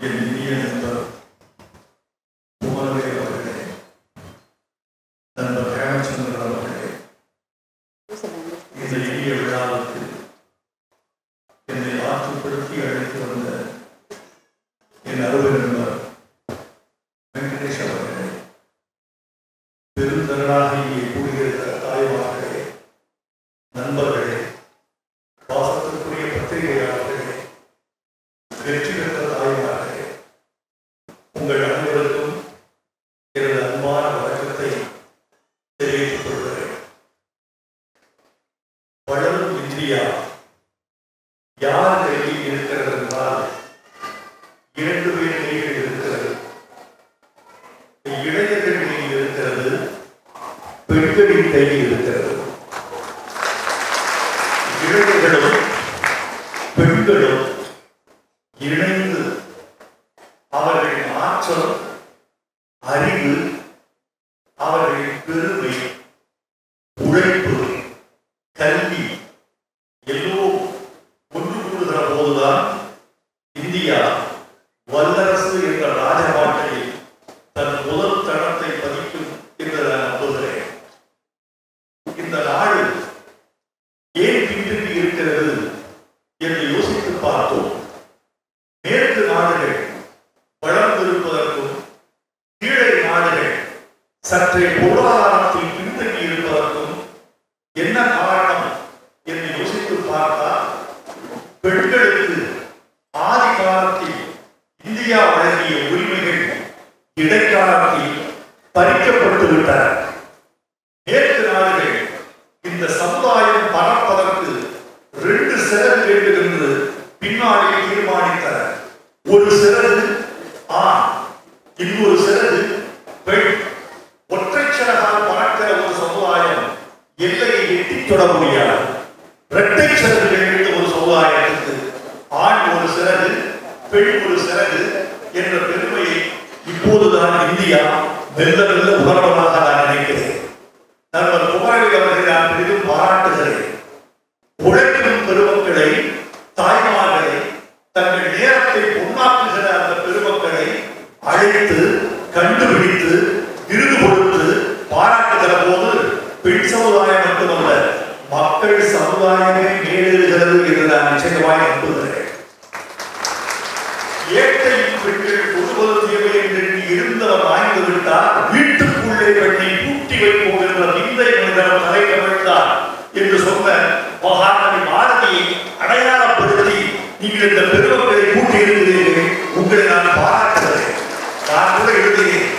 getting me and இளைஞர்களில் இருக்கிறது பெண்களின் கையில் இருக்கிறது. இணைந்து அவர்களின் ஆற்றல் அறிவு அவர்களின் பெருமை உழைப்பு கல்வி எல்லோரும் ஒன்று இந்தியா oportunidade குழந்தை பெண்ணை பூட்டி வைப்போம் என்ற விந்தை நிறுவனம் தலைக்கவிழ்த்தார் என்று சொன்ன மகாநவி பாரதியை அடையாளப்படுத்தி நீங்கள் இந்த பெருமக்களை கூட்டி இருக்கிறீர்கள் உங்களை நான் பாராட்டுகிறேன். நான் கூட எழுதுகிறேன்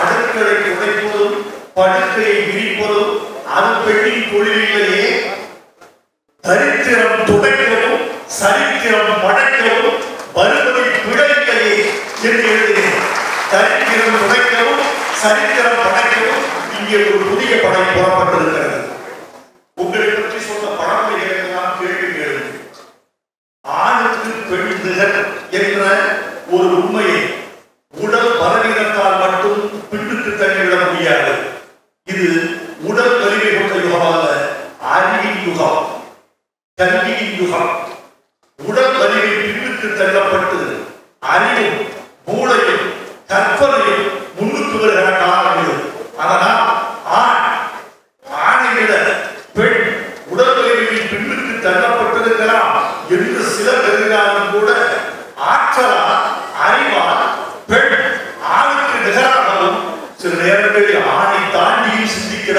அடுக்களை உடைப்பதும் படுக்கையை விரிப்பதும் அது பெண்ணின் தொழிலிலேயே தரித்திரம் துடைப்பதும் சரித்திரம் இங்கே ஒரு புதிய படம் புறப்பட்டிருக்கிறது.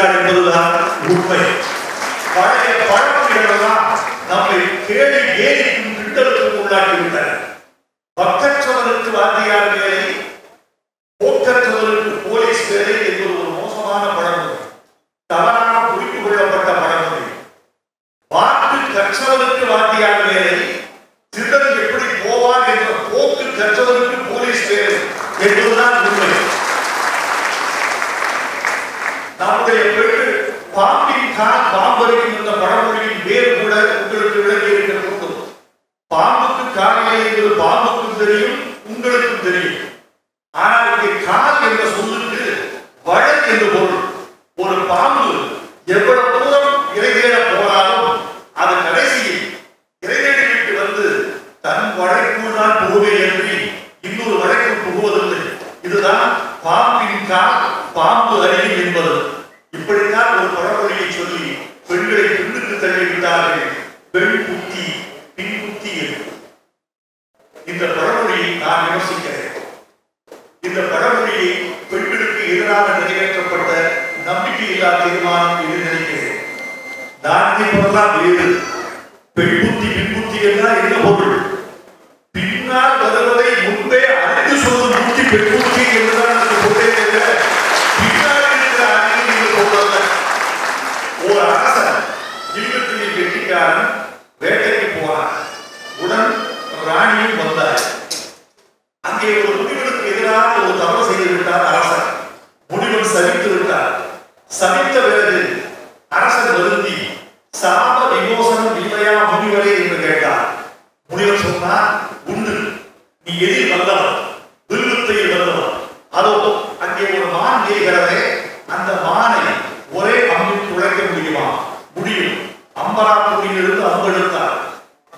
இருக்கிறார் என்பதுதான் உண்மை. பழைய பழமொழிகளெல்லாம் நம்மை கேடு ஏரிக்கும் கிண்டலுக்கும் உள்ளாக்கிவிட்டன பக்கச்சொலருக்கு வாத்தியார் வேலை போக்கச்சொலருக்கு போலீஸ் வேலை என்பது ஒரு மோசமான பழமொழி தவறான புரிந்து கொள்ளப்பட்ட பழமொழி வாக்கு கற்றவருக்கு வாத்தியார் வேலை சிலர் எப்படி போவார் என்ற போக்கு கற்றவருக்கு பாம்பரையும் இந்த பழமொழியின் வேர் கூட உங்களுக்கு விளங்கி இருக்கிற போது பாம்புக்கு காரணம் என்பது பாம்புக்கும் தெரியும் உங்களுக்கும் தெரியும். ஆனால் இங்கே கால் என்ற சொல்லுக்கு வழக்கு என்று பொருள். ஒரு பாம்பு எவ்வளவு இந்த பழமொழியை பெண்களுக்கு எதிராக நிறைவேற்றப்பட்ட நம்பிக்கையில்லா தீர்மானம் என்று நினைக்கிறேன். நான் பொருளாம் வேறு பெண் புத்தி பின் புத்தி என்றால் என்ன பொருள்? பின்னால் வருவதை முன்பே அறிந்து சொல்லும் புத்தி பெண் புத்தி என்றுதான் எனக்கு பொருளே தவிர பின்னால் இருக்கிற அறிவு நீங்கள் சொல்றல்ல ஒரு அரசன் ஜீவத்தில் வெற்றிக்காரன் வேட்டைக்கு போனார் உடன் ராணியும் வந்தார். அங்கே ஒரு முடிவு எதிராக ஒரு தவறு செய்து விட்டார் அரசன் முனிவன் சபித்து விட்டார். சபித்த பிறகு அரசன் வருந்தி சாப விமோசனம் இல்லையா முனிவரே என்று கேட்டார். முனிவர் சொன்னார் உண்டு. நீ எதிர் வல்லவன் வில்லுத்தையில் வல்லவன். அதோ அங்கே ஒரு மான் ஏறுகிறதே அந்த மானை ஒரே அம்பில் துளைக்க முடியுமா முடியும் அம்பராப்பூரிலிருந்து அம்பெடுத்தார்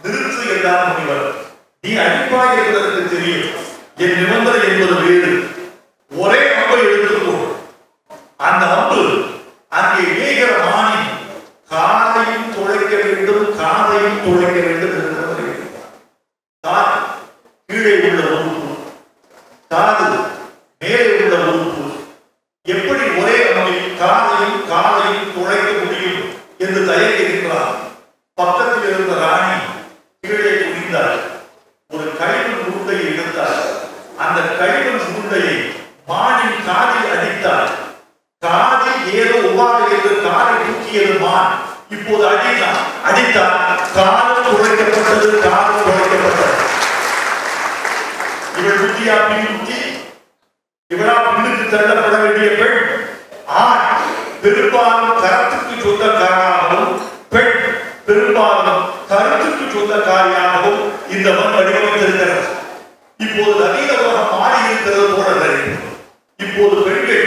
நிறுத்து என்றார் முனிவர் நீ அடிப்பாய் என்பதற்கு தெரியும் என் நிபந்தனை என்பது வேறு ஒரே அம்பை எடுத்துக்கோ அந்த அம்பு அங்கே ஏகிற மானின் காதையும் துளைக்க வேண்டும் காதையும் துளைக்க வேண்டும் என்று காது கீழே உள்ள உறுப்பு காது மேலே உள்ள உறுப்பு எப்படி ஒரே அமைப்பில் காதையும் காதையும் துளைக்க முடியும் என்று தயங்குகின்றார் பக்கத்தில் இருந்த ராணி கீழே குடிந்தார் ஒரு கழிவு உருண்டையை எடுத்தார் அந்த கழிவு உருண்டையை மானின் காதில் அடித்தார் காதில் ஏதோ உபாதை என்று காதை தூக்கியது மான். இப்போது அடித்தான் அடித்தார் காலம் துளைக்கப்பட்டது காலம் இவள் புத்தியா பின் பின்னுக்கு தள்ளப்பட வேண்டிய பெண் ஆண் பெரும்பாலும் கரத்துக்கு சொந்தக்காராகவும் பெண் பெரும்பாலும் கருத்துக்கு சொந்தக்காரியாகவும் இந்த மண் வடிவமைத்திருக்கிறது இப்போது நவீன உலகம் மாறி இருக்கிறது போல தெரியும். இப்போது பெண்கள்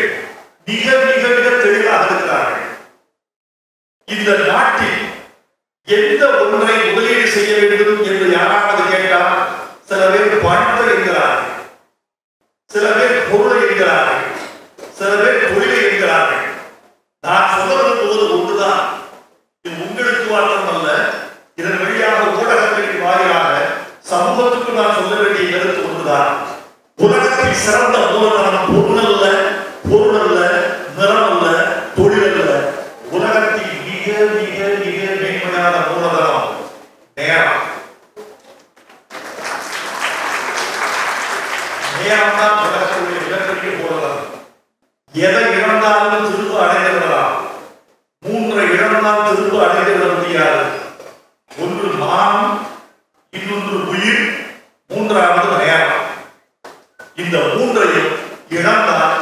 கருத்து உலகத்தில் சிறந்த மூலதனம் பொருள் அல்ல பொருள் அல்ல நிறம் அல்ல தொழில் அல்ல உலகத்தில் மிக மிக மிக மேன்மையான மூலதனம் நேரம். நேரம் தான் உலகத்துடைய மிகப்பெரிய மூலதனம். எதை இழந்தாலும் திரும்ப அடைந்து விடலாம் மூன்றை இழந்தால் திரும்ப அடைந்து முடியாது. ஒன்று மானம் இன்னொன்று உயிர் மூன்றாவது நேரம் இந்த மூன்றையும் இழந்தால்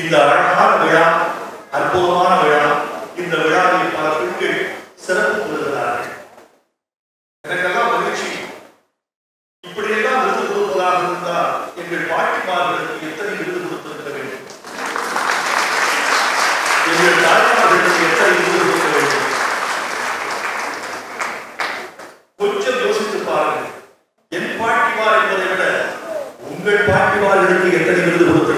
இந்த அழகான விழா அற்புதமான விழா இந்த விழாவை பல பெண்கள் சிறப்பு கொள்கிறார்கள் எனக்கெல்லாம் மகிழ்ச்சி. இப்படியெல்லாம் விருது கொடுப்பதாக இருந்தால் எங்கள் பாட்டிமார்களுக்கு எத்தனை விருது கொடுத்திருக்க வேண்டும்? எங்கள் தாய்மார்களுக்கு எத்தனை விருது கொடுக்க வேண்டும்? கொஞ்சம் யோசித்து பாருங்கள். என் பாட்டிமார் என்பதை விட உங்கள் பாட்டிமார்களுக்கு எத்தனை விருது கொடுத்திருக்க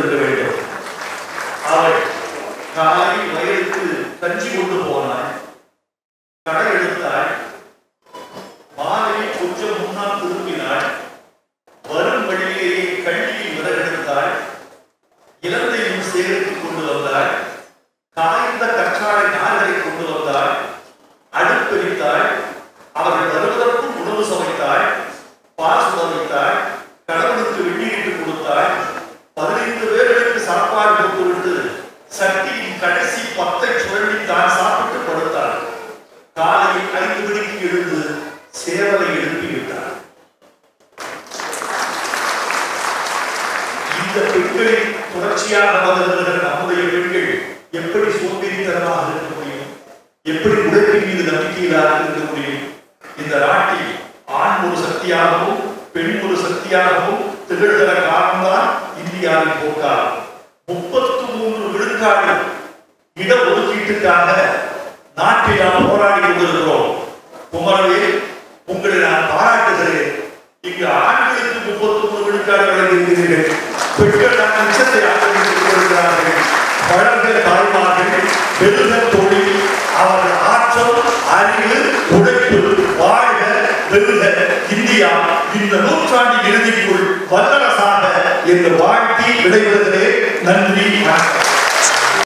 எப்படி தொடர்ச்சியாக வந்திருக்கிற நம்முடைய பெண்கள் எப்படி சோம்பேறித்தனமாக இருக்க முடியும்? எப்படி உழைப்பின் மீது நம்பிக்கையில்லாத இருக்க முடியும்? இந்த நாட்டில் ஆண் ஒரு சக்தியாகவும் பெண் ஒரு சக்தியாகவும் திகழ்கிற காரணம்தான் இந்தியாவின் போக்காகும் முப்பத்து மூன்று விழுக்காடு இட ஒதுக்கீட்டுக்காக நாட்டில் நாம் போராடி கொண்டிருக்கிறோம். குமரவே உங்களை நான் பாராட்டுகிறேன். இங்கு ஆண்களுக்கு முப்பத்தி மூணு விழுக்காடு வழங்கியிருக்கிறீர்கள். பெண்கள் நான் நிச்சயத்தை ஆக்கிரமித்துக் வளர்ந்த தாய்மார்கள் தொழில் அவர்கள் ஆற்றல் அறிவு உழைப்பு வாழ்க பெருக இந்தியா இந்த நூற்றாண்டு இறுதிக்குள் வல்லரசாக என்று வாழ்த்தி விடைபெறுகிறேன். நன்றி வணக்கம்.